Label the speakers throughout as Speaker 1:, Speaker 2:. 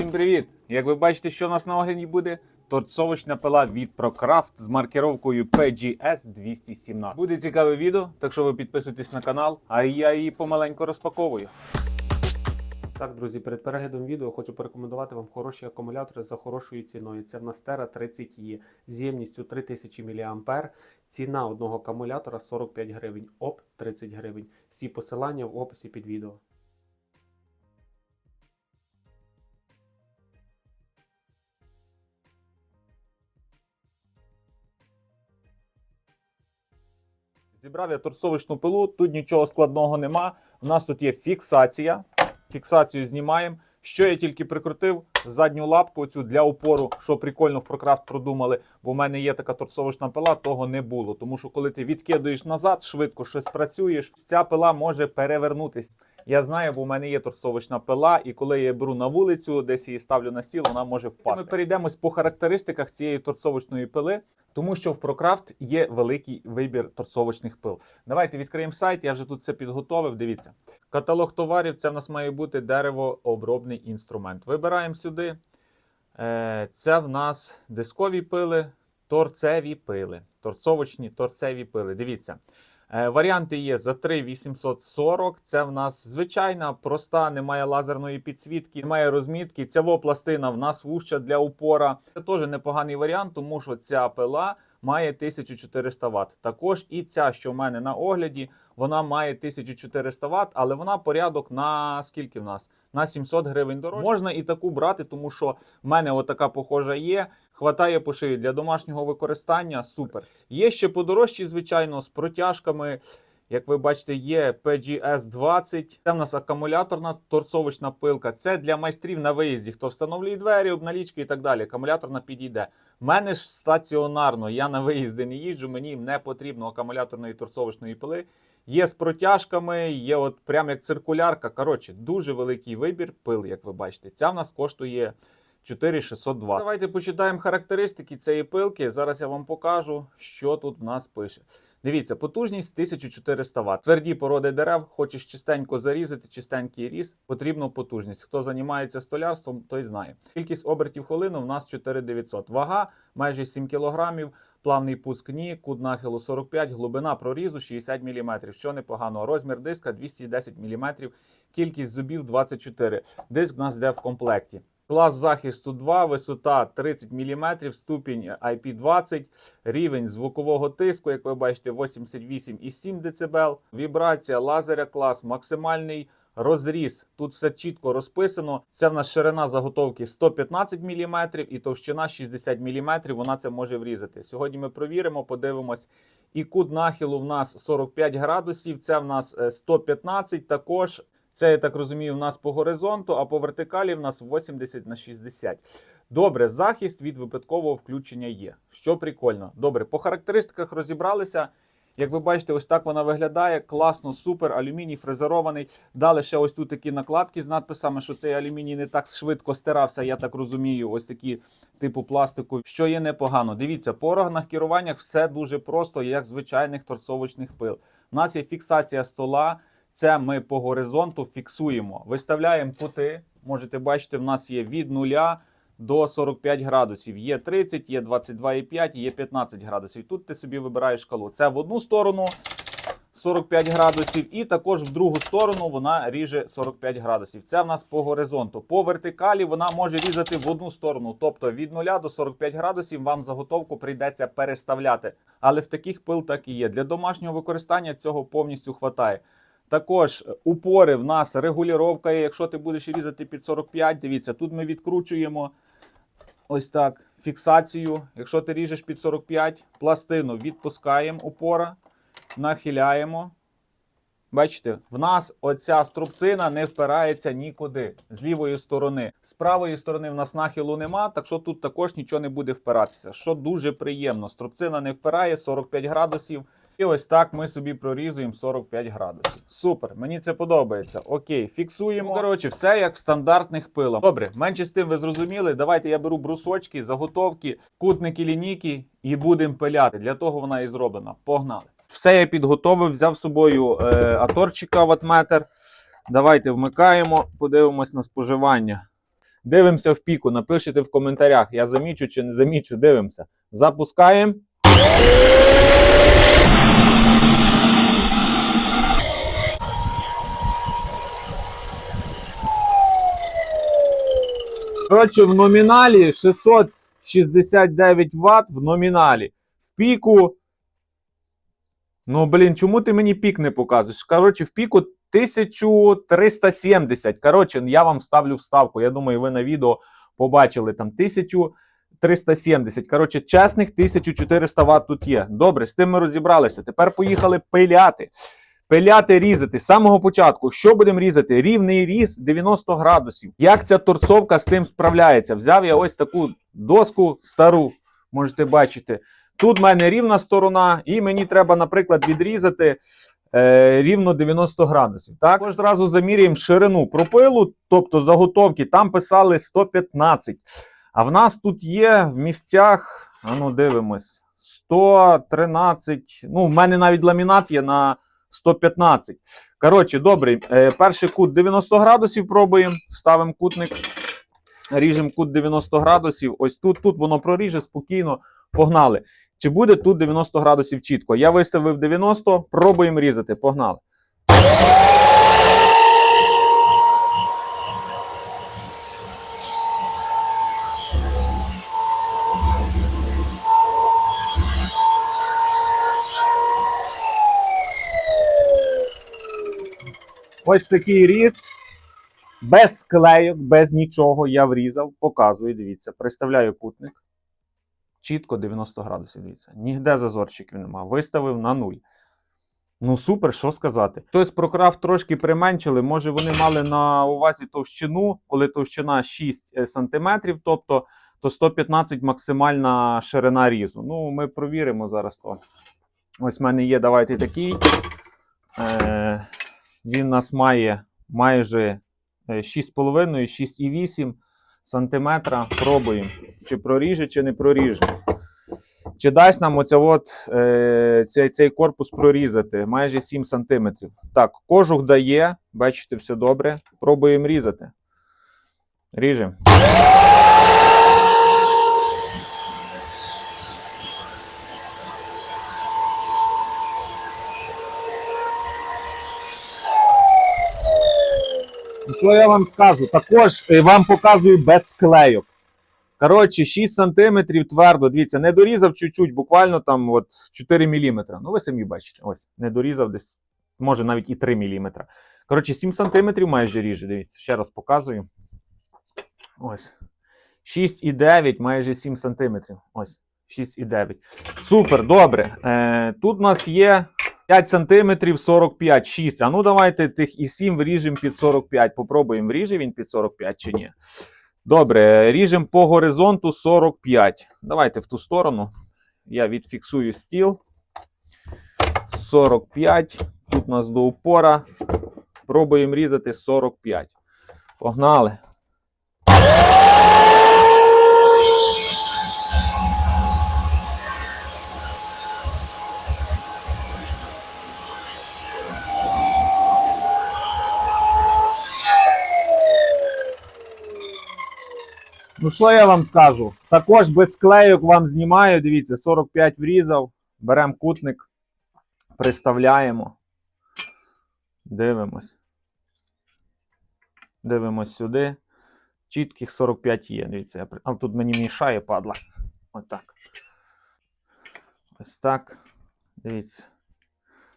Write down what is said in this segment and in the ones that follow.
Speaker 1: Всім привіт! Як ви бачите, що у нас на огляді буде? Торцовочна пила від ProCraft з маркировкою PGS 217. Буде цікаве відео, так що ви підписуйтесь на канал, а я її помаленьку розпаковую.
Speaker 2: Так, друзі, перед переглядом відео хочу порекомендувати вам хороші акумулятори за хорошою ціною. Це в нас Tera 30 e з ємністю 3000 мА. Ціна одного акумулятора 45 гривень, ОП 30 гривень. Всі посилання в описі під відео.
Speaker 1: Зібрав я торцовочну пилу, тут нічого складного нема. У нас тут є фіксація. Фіксацію знімаємо. Що я тільки прикрутив задню лапку цю для опору, що прикольно в ProCraft продумали, бо в мене є така торцовочна пила, того не було. Тому що коли ти відкидуєш назад, швидко щось працюєш, ця пила може перевернутися. Я знаю, бо в мене є торцовочна пила, і коли я беру на вулицю, десь її ставлю на стіл, вона може впасти. Ми перейдемось по характеристиках цієї торцовочної пили, тому що в ProCraft є великий вибір торцовочних пил. Давайте відкриємо сайт. Я вже тут це підготовив. Дивіться, каталог товарів. Це в нас має бути деревообробний інструмент. Вибираємо сюди. Е, Це в нас дискові пили, торцеві пили, торцовочні торцеві пили. Дивіться. Е, Варіанти є за 3,840. Це в нас звичайна, проста, немає лазерної підсвітки, немає розмітки. Ця пластина в нас вуща для упора. Це теж непоганий варіант, тому що ця пила має 1400 Вт. Також і ця, що в мене на огляді, вона має 1400 Вт, але вона порядок на скільки в нас? На 700 гривень дорожче. Можна і таку брати, тому що в мене отака похожа є. Хватає по шиї для домашнього використання. Супер. Є ще подорожчі, звичайно, з протяжками. Як ви бачите, є PGS 20. Це в нас акумуляторна торцовочна пилка. Це для майстрів на виїзді, хто встановлює двері, обналічки і так далі. Акумуляторна підійде. В мене ж стаціонарно, я на виїзди не їжджу, мені не потрібно акумуляторної торцовочної пили. Є з протяжками, є от прям як циркулярка. Коротше, дуже великий вибір пил, як ви бачите. Ця в нас коштує 4620. Давайте почитаємо характеристики цієї пилки. Зараз я вам покажу, що тут в нас пише. Дивіться, потужність 1400 Вт. Тверді породи дерев, хочеш чистенько зарізати, чистенький різ, потрібно потужність. Хто займається столярством, той знає. Кількість обертів хвилину в нас 4900. Вага майже 7 кг. Плавний пуск ні, кут нахилу 45, глибина прорізу 60 мм, що непогано. Розмір диска 210 мм, кількість зубів 24. Диск у нас йде в комплекті. Клас захисту 2, висота 30 мм, ступінь IP20, рівень звукового тиску, як ви бачите, 88,7 дБ. Вібрація лазеря клас, максимальний розріз. Тут все чітко розписано. Це в нас ширина заготовки 115 мм і товщина 60 мм. Вона це може врізати. Сьогодні ми провіримо, подивимось. І кут нахилу в нас 45 градусів. Це в нас е, 115 також. Це, я так розумію, в нас по горизонту, а по вертикалі в нас 80 на 60. Добре, захист від випадкового включення є. Що прикольно. Добре, по характеристиках розібралися. Як ви бачите, ось так вона виглядає. Класно, супер, алюміній фрезерований. Дали ще ось тут такі накладки з надписами, що цей алюміній не так швидко стирався, я так розумію. Ось такі типу пластику, що є непогано. Дивіться, по органах керуваннях все дуже просто, як звичайних торцовочних пил. У нас є фіксація стола. Це ми по горизонту фіксуємо. Виставляємо кути. Можете бачити, в нас є від 0 до 45 градусів. Є 30, є 22,5, є 15 градусів. Тут ти собі вибираєш шкалу. Це в одну сторону 45 градусів, і також в другу сторону вона ріже 45 градусів. Це в нас по горизонту. По вертикалі вона може різати в одну сторону. Тобто від 0 до 45 градусів вам заготовку прийдеться переставляти. Але в таких пил так і є. Для домашнього використання цього повністю хватає. Також упори в нас регулювання. Якщо ти будеш різати під 45, дивіться, тут ми відкручуємо ось так фіксацію. Якщо ти ріжеш під 45, пластину відпускаємо упора, нахиляємо. Бачите, в нас оця струбцина не впирається нікуди з лівої сторони. З правої сторони в нас нахилу нема, так що тут також нічого не буде впиратися. Що дуже приємно. Струбцина не впирає 45 градусів. І ось так ми собі прорізуємо 45 градусів. Супер, мені це подобається. Окей, фіксуємо. Ну, коротше, все як в стандартних пилах. Добре, менше з тим ви зрозуміли. Давайте я беру брусочки, заготовки, кутники, лінійки і будемо пиляти. Для того вона і зроблена. Погнали. Все я підготовив, взяв з собою е, аторчика ватметр. Давайте вмикаємо, подивимось на споживання. Дивимося в піку. Напишіть в коментарях. Я замічу чи не замічу. Дивимося. Запускаємо. Коротше, в номіналі 669 Вт в номіналі. В піку. Ну, блін, чому ти мені пік не показуєш? Коротше, в піку 1370. Коротше, я вам ставлю вставку. Я думаю, ви на відео побачили там 1370. Коротше, чесних 1400 Вт тут є. Добре, з тим ми розібралися. Тепер поїхали пиляти. Пиляти, різати з самого початку. Що будемо різати? Рівний різ 90 градусів. Як ця торцовка з тим справляється? Взяв я ось таку доску стару, можете бачити. Тут в мене рівна сторона, і мені треба, наприклад, відрізати е, рівно 90 градусів. Так, Також зразу заміряємо ширину пропилу, тобто заготовки, там писали 115. А в нас тут є в місцях, ну дивимось, 113. Ну, в мене навіть ламінат є на 115. Коротше, добре, е, перший кут 90 градусів пробуємо, ставимо кутник. Ріжемо кут 90 градусів. Ось тут, тут воно проріже спокійно. Погнали. Чи буде тут 90 градусів чітко? Я виставив 90, пробуємо різати. Погнали. Ось такий різ. Без склейок, без нічого я врізав, показую, дивіться, приставляю кутник. Чітко 90 градусів, дивіться. Нігде зазорчиків нема. Виставив на нуль. Ну, супер, що сказати. Хтось про крафт трошки применшили. Може, вони мали на увазі товщину, коли товщина 6 см, тобто то 115 максимальна ширина різу. Ну, ми провіримо зараз то. Ось в мене є, давайте такий. Е, він у нас має майже 6,5, 6,8 сантиметра. Пробуємо, чи проріже, чи не проріже. Чи дасть нам оця от, е, цей, цей корпус прорізати майже 7 сантиметрів. Так, кожух дає, бачите, все добре. Пробуємо різати. Ріжемо. Що я вам скажу? Також е, вам показую без склейок. Коротше, 6 см твердо. Дивіться, не дорізав чуть-чуть, буквально там от 4 мм. Ну, ви самі бачите. Ось, не дорізав десь, може навіть і 3 мм. Коротше, 7 см майже ріже. Дивіться, ще раз показую. Ось. 6,9, майже 7 см. Ось. 6,9. Супер, добре. Е, тут у нас є 5 см 45, 6. А ну давайте тих і 7 вріжемо під 45. Попробуємо, вріже він під 45 чи ні. Добре, ріжемо по горизонту 45. Давайте в ту сторону. Я відфіксую стіл. 45. Тут у нас до упора. Пробуємо різати 45. Погнали. Ну, що я вам скажу? Також без склейок вам знімаю. Дивіться, 45 врізав. Беремо кутник, приставляємо. Дивимось. Дивимось сюди. Чітких 45 є. Дивіться, я... а тут мені мішає, падла. Отак. Ось так. Дивіться.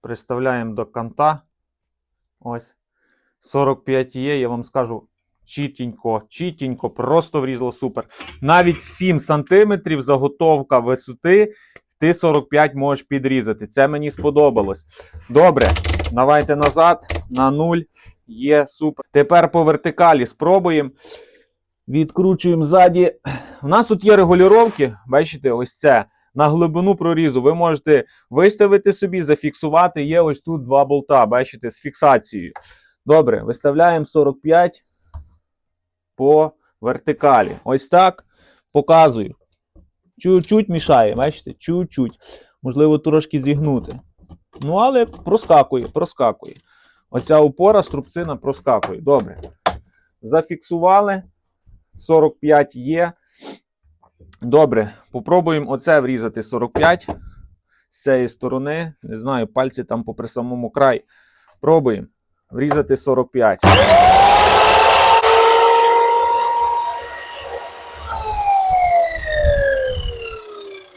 Speaker 1: Приставляємо до канта. Ось. 45 є, я вам скажу. Чітенько, чітенько, просто врізало супер. Навіть 7 сантиметрів заготовка висоти, ти 45 можеш підрізати. Це мені сподобалось. Добре, давайте назад на 0. Є супер. Тепер по вертикалі спробуємо. Відкручуємо ззаді. У нас тут є регулювання, бачите, ось це. На глибину прорізу ви можете виставити собі, зафіксувати. Є ось тут два болта, бачите, з фіксацією. Добре, виставляємо 45 по вертикалі. Ось так показую. Чуть-чуть мішає, бачите? Чуть-чуть. Можливо, трошки зігнути. Ну, але проскакує, проскакує. Оця опора, струбцина проскакує. Добре. Зафіксували. 45 є. Добре, попробуємо оце врізати 45 з цієї сторони. Не знаю, пальці там попри самому край. Пробуємо врізати 45.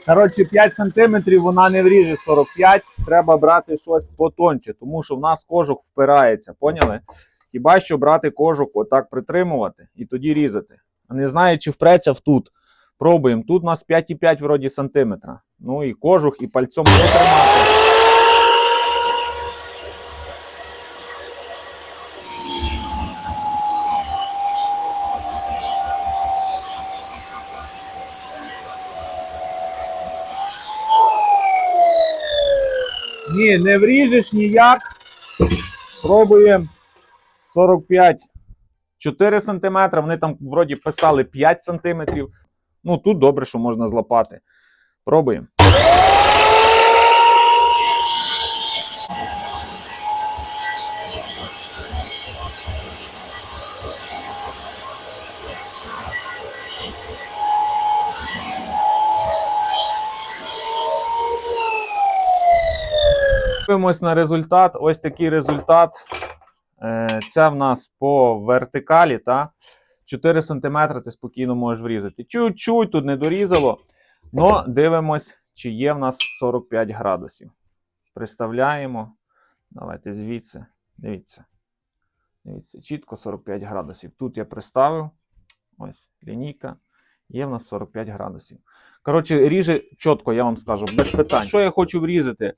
Speaker 1: Коротше, 5 см вона не вріже 45, треба брати щось потонче, тому що в нас кожух впирається, поняли? Хіба що брати кожух, отак притримувати і тоді різати. А не знаю, чи впреться в тут. Пробуємо. Тут у нас 5,5 вроді сантиметра. Ну і кожух, і пальцем потримати. Ні, не вріжеш ніяк. Пробуємо 45 4 см. Вони там вроді писали 5 см. Ну тут добре, що можна злапати. Пробуємо. Дивимось на результат. Ось такий результат. Це в нас по вертикалі, та 4 см ти спокійно можеш врізати. Чуть-чуть тут не дорізало. Но дивимось, чи є в нас 45 градусів. Приставляємо. Давайте звідси. Дивіться. Дивіться, чітко 45 градусів. Тут я приставив. Ось лінійка. Є в нас 45 градусів. Коротше, ріже чітко, я вам скажу, без питань. Що я хочу врізати?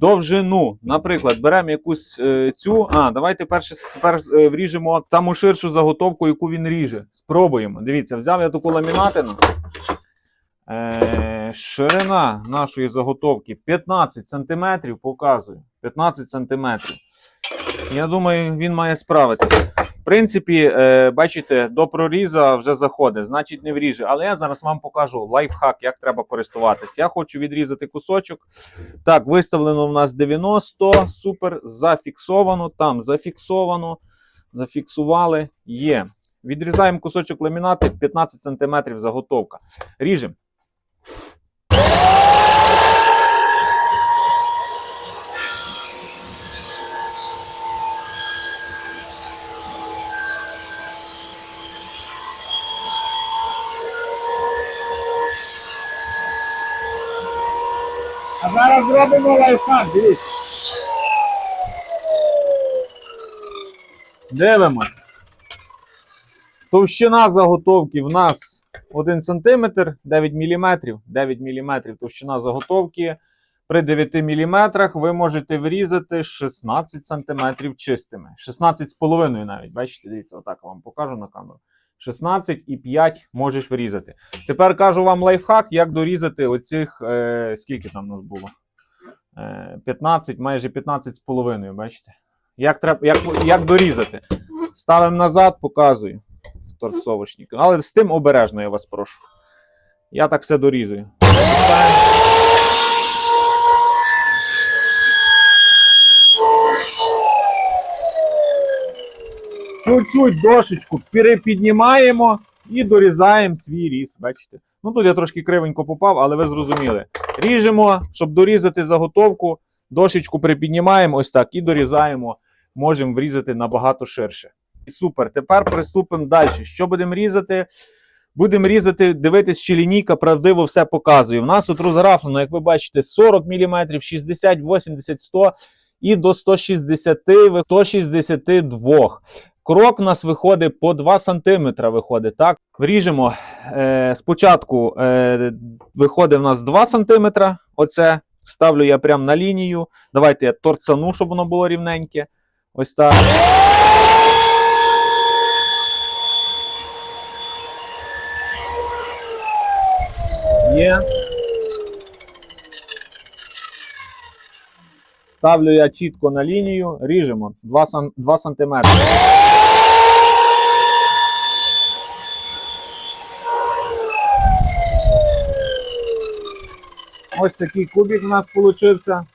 Speaker 1: Довжину. Наприклад, беремо якусь е, цю. А, давайте перше тепер е, вріжемо саму ширшу заготовку, яку він ріже. Спробуємо. Дивіться, взяв я таку ламінатину. Е, ширина нашої заготовки 15 см, показую. 15 см. Я думаю, він має справитись. Принципі, е, бачите, до проріза вже заходить, значить не вріже. Але я зараз вам покажу лайфхак, як треба користуватись. Я хочу відрізати кусочок. Так, виставлено в нас 90, супер, зафіксовано, там зафіксовано, зафіксували, є. Відрізаємо кусочок ламінати 15 см заготовка. Ріжемо. А зараз зробимо лайфхак, дивіться. Дивимося. Товщина заготовки в нас 1 см, 9 мм. 9 мм товщина заготовки. При 9 мм ви можете врізати 16 см чистими. 16,5 навіть. Бачите, дивіться, отак вам покажу на камеру. 16,5 можеш врізати. Тепер кажу вам лайфхак, як дорізати оцих, е, скільки там у нас було? Е, 15, майже 15,5, бачите? Як, треба, як, як дорізати? Ставимо назад, показую в торцовочник. Але з тим обережно, я вас прошу. Я так все дорізую. Чуть-чуть дошечку перепіднімаємо і дорізаємо свій різ. Бачите? Ну тут я трошки кривенько попав, але ви зрозуміли. Ріжемо, щоб дорізати заготовку, дошечку припіднімаємо ось так і дорізаємо. Можемо врізати набагато ширше. І Супер. Тепер приступимо далі. Що будемо різати? Будемо різати, дивитись, чи лінійка правдиво все показує. У нас тут розграфлено, як ви бачите, 40 мм, 60, 80, 100 і до 160, 162. Крок у нас виходить по 2 см. Виходить, так? Вріжемо. Е, спочатку е, виходить в нас 2 см. Оце ставлю я прямо на лінію. Давайте я торцану, щоб воно було рівненьке. Ось так. Є. Ставлю я чітко на лінію, ріжемо 2, сан, 2 см. Ось такий кубик у нас получився.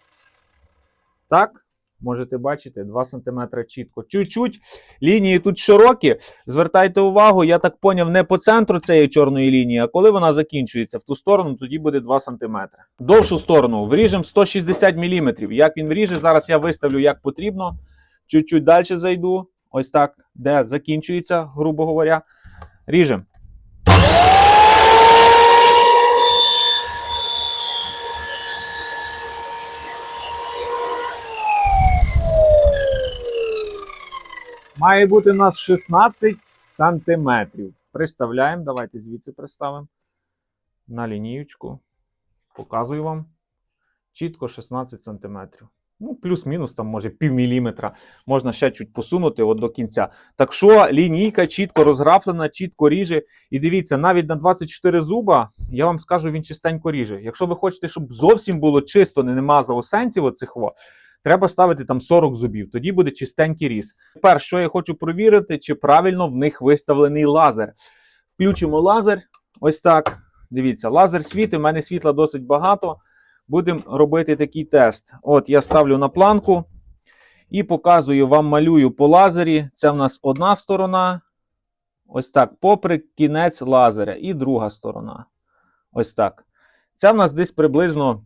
Speaker 1: Так. Можете бачити, 2 см чітко. Чуть-чуть лінії тут широкі. Звертайте увагу, я так поняв, не по центру цієї чорної лінії, а коли вона закінчується в ту сторону, тоді буде 2 см. Довшу сторону вріжемо 160 мм. Як він вріже, зараз я виставлю як потрібно. Чуть-чуть далі зайду. Ось так, де закінчується, грубо говоря. Ріжемо. Має бути у нас 16 сантиметрів. Приставляємо. Давайте звідси приставимо. На лінієчку. Показую вам. Чітко 16 сантиметрів. Ну, плюс-мінус, там, може, пів міліметра. Можна ще чуть посунути от до кінця. Так що лінійка чітко розграфлена, чітко ріже. І дивіться, навіть на 24 зуба, я вам скажу, він чистенько ріже. Якщо ви хочете, щоб зовсім було чисто, не нема заосенців оцих треба ставити там 40 зубів. Тоді буде чистенький різ. Тепер, що я хочу провірити, чи правильно в них виставлений лазер. Включимо лазер. Ось так. Дивіться, лазер світить, у мене світла досить багато. Будемо робити такий тест. От я ставлю на планку і показую вам, малюю по лазері. Це в нас одна сторона. Ось так, попри кінець лазеря. І друга сторона. Ось так. Це в нас десь приблизно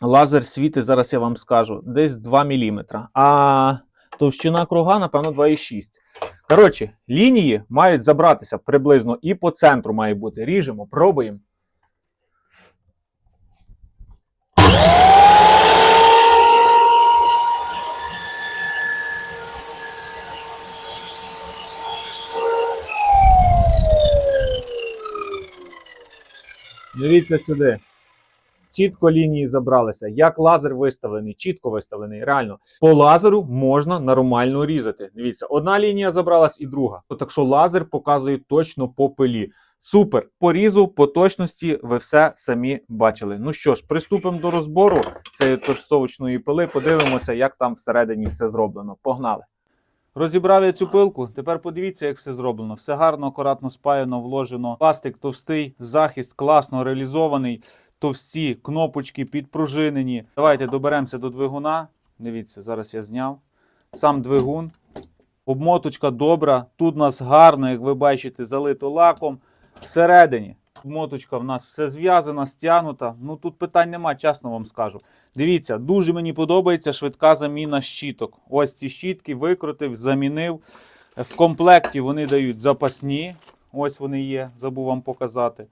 Speaker 1: лазер світить, зараз я вам скажу, десь 2 мм. А товщина круга, напевно, 2,6. Коротше, лінії мають забратися приблизно і по центру має бути. Ріжемо, пробуємо. Дивіться сюди. Чітко лінії забралися. Як лазер виставлений, чітко виставлений. Реально, по лазеру можна нормально різати. Дивіться, одна лінія забралась і друга. Так що лазер показує точно по пилі. Супер. По різу, по точності ви все самі бачили. Ну що ж, приступимо до розбору цієї торстовочної пили. Подивимося, як там всередині все зроблено. Погнали. Розібрав я цю пилку. Тепер подивіться, як все зроблено. Все гарно, акуратно спаяно, вложено. Пластик товстий, захист класно реалізований. Товсті кнопочки підпружинені. Давайте доберемося до двигуна. Дивіться, зараз я зняв. Сам двигун. Обмоточка добра. Тут у нас гарно, як ви бачите, залито лаком. Всередині обмоточка в нас все зв'язана, стягнута. Ну тут питань нема, чесно вам скажу. Дивіться, дуже мені подобається швидка заміна щіток. Ось ці щітки викрутив, замінив. В комплекті вони дають запасні. Ось вони є, забув вам показати.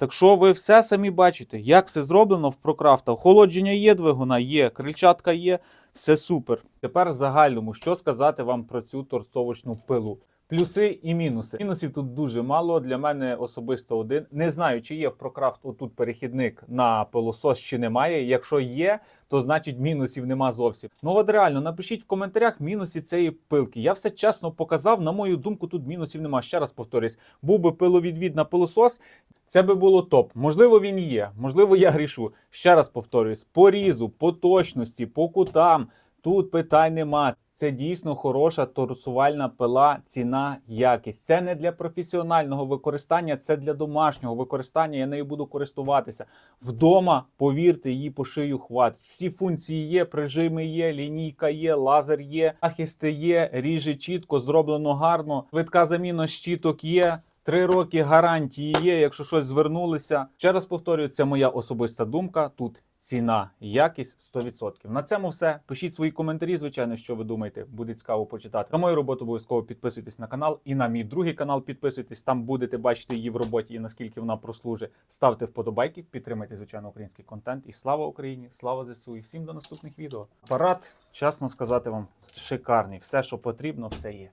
Speaker 1: Так що ви все самі бачите, як все зроблено в Прокрафта. Охолодження є двигуна, є, крильчатка є, все супер. Тепер в загальному, що сказати вам про цю торцовочну пилу. Плюси і мінуси. Мінусів тут дуже мало. Для мене особисто один. Не знаю, чи є в Прокрафт отут перехідник на пилосос, чи немає. Якщо є, то значить мінусів нема зовсім. Ну от реально, напишіть в коментарях мінуси цієї пилки. Я все чесно показав. На мою думку, тут мінусів нема. Ще раз повторюсь, був би пиловідвід на пилосос. Це би було топ. Можливо, він є. Можливо, я грішу. Ще раз повторюсь: по різу, по точності, по кутам. Тут питань нема. Це дійсно хороша торцувальна пила, ціна, якість. Це не для професіонального використання, це для домашнього використання. Я нею буду користуватися. Вдома, повірте, її по шию хватить. Всі функції є, прижими є, лінійка є, лазер є, захисти є, ріже чітко, зроблено гарно. Швидка заміна щіток є. Три роки гарантії є, якщо щось звернулися. Ще раз повторюю, це моя особиста думка. Тут ціна, якість 100%. На цьому все. Пишіть свої коментарі, звичайно, що ви думаєте, буде цікаво почитати. На мою роботу обов'язково підписуйтесь на канал і на мій другий канал підписуйтесь. Там будете бачити її в роботі і наскільки вона прослужить. Ставте вподобайки, підтримайте, звичайно, український контент. І слава Україні! Слава ЗСУ! І всім до наступних відео. Апарат, чесно сказати вам, шикарний. Все, що потрібно, все є.